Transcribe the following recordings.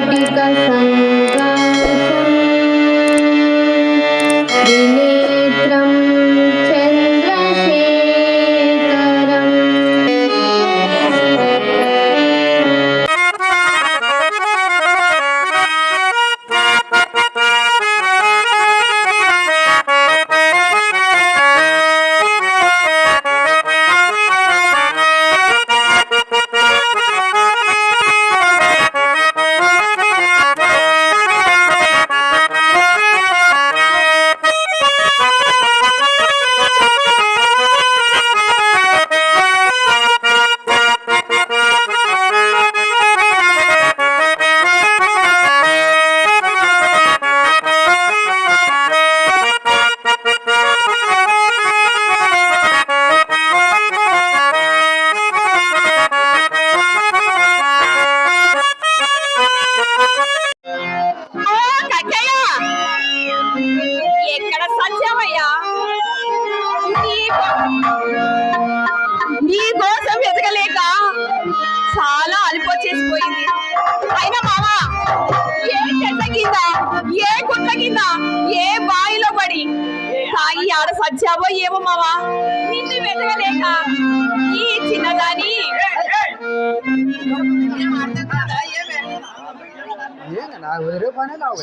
वाटिका చాలా అలిపొచ్చేసిపోయింది అయినా మామా ఏ చెట్ల కింద ఏ గుట్ల కింద ఏ బావిలో పడి తాగి ఆడ సచ్చావో ఏమో మావా? నిన్ను వెతకలేక ఈ చిన్నదాని ఏంగా నాకు వేరే పనే నాకు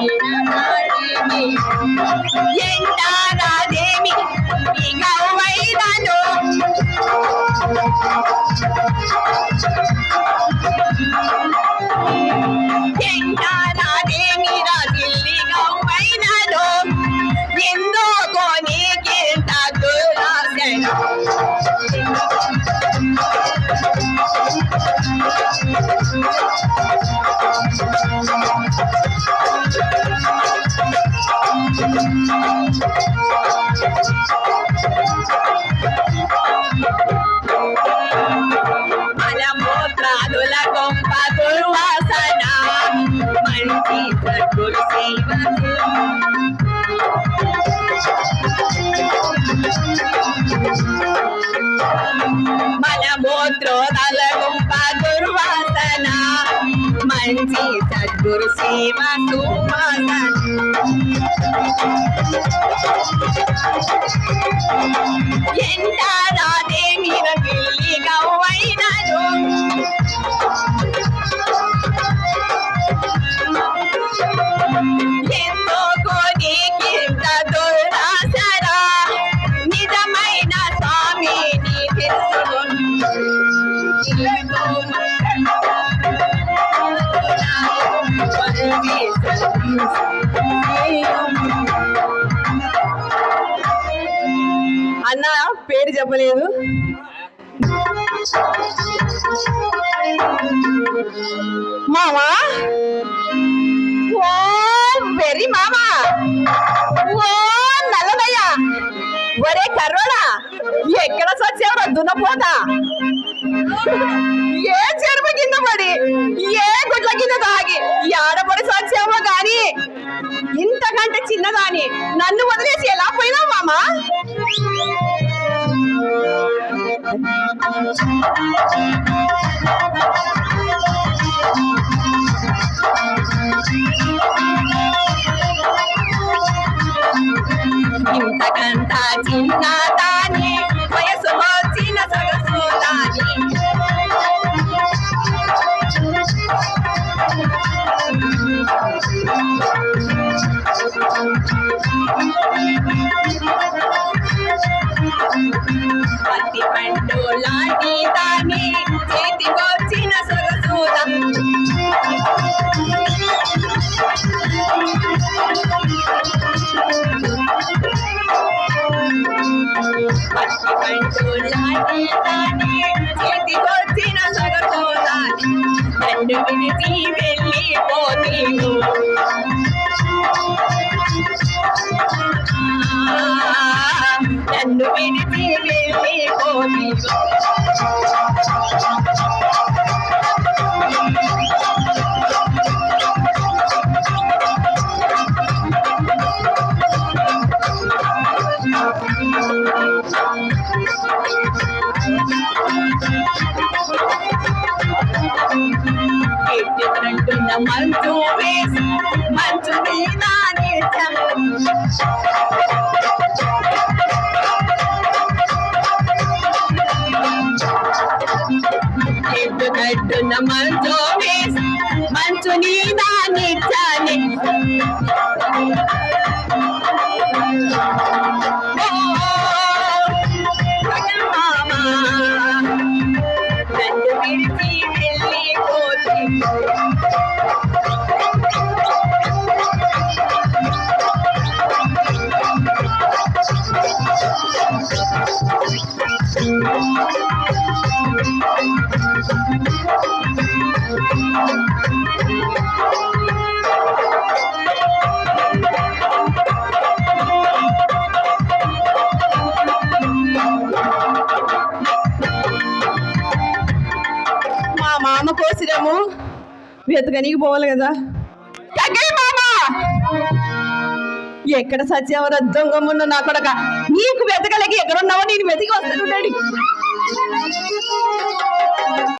గడిపిన నాటికినా ఎంట రాదేమి ఇక వైదను ఎంట రాదేమి రాజిల్లిగా వైదను ఎందుకో నీకెంత దురాశను మలమూత్రాదుల గొప్ప దుర్వాసన మంచి సద్గురు సేవ సద్గురు సేవ సువాసన ఎంత మీరు అన్న పేరు చెప్పలేదు. మామా? ఓ వెరీ మామా. ఓ నల్లదయ్య ఒరే కర్రోడా ఎక్కడ సచ్చేవరా దున్నపోతా? ఏ చెరువు కింద పడి ఏ గుడ్ల ఇంతకంటే చిన్నదాని. నన్ను వదిలేసి ఎలా పోయినావు మామా? ఇంతకంత చిన్నదాని వయసు వచ్చిన సొగసు దాని పత్తి పండు లాంటి దాని నన్ను విడిచి వెళ్ళిపోతీను నన్ను విడిచి వెళ్ళిపోతీను ఎత్తుకుంటున్న మంచు వేసి మంచు మీద నిత్యం ఎత్తుకట్టున్న మంచు వేసి మంచు మీద నిత్యాన్ని. మా మామ కోసిరము. వెతకనికి పోవాలి కదా. ఎక్కడి మామ. ఎక్కడ సత్యవర దొంగమున్న నా కొడక? నీకు వెతకలేక ఎక్కడున్నావో నేను వెతికి వస్తాను డాడీ.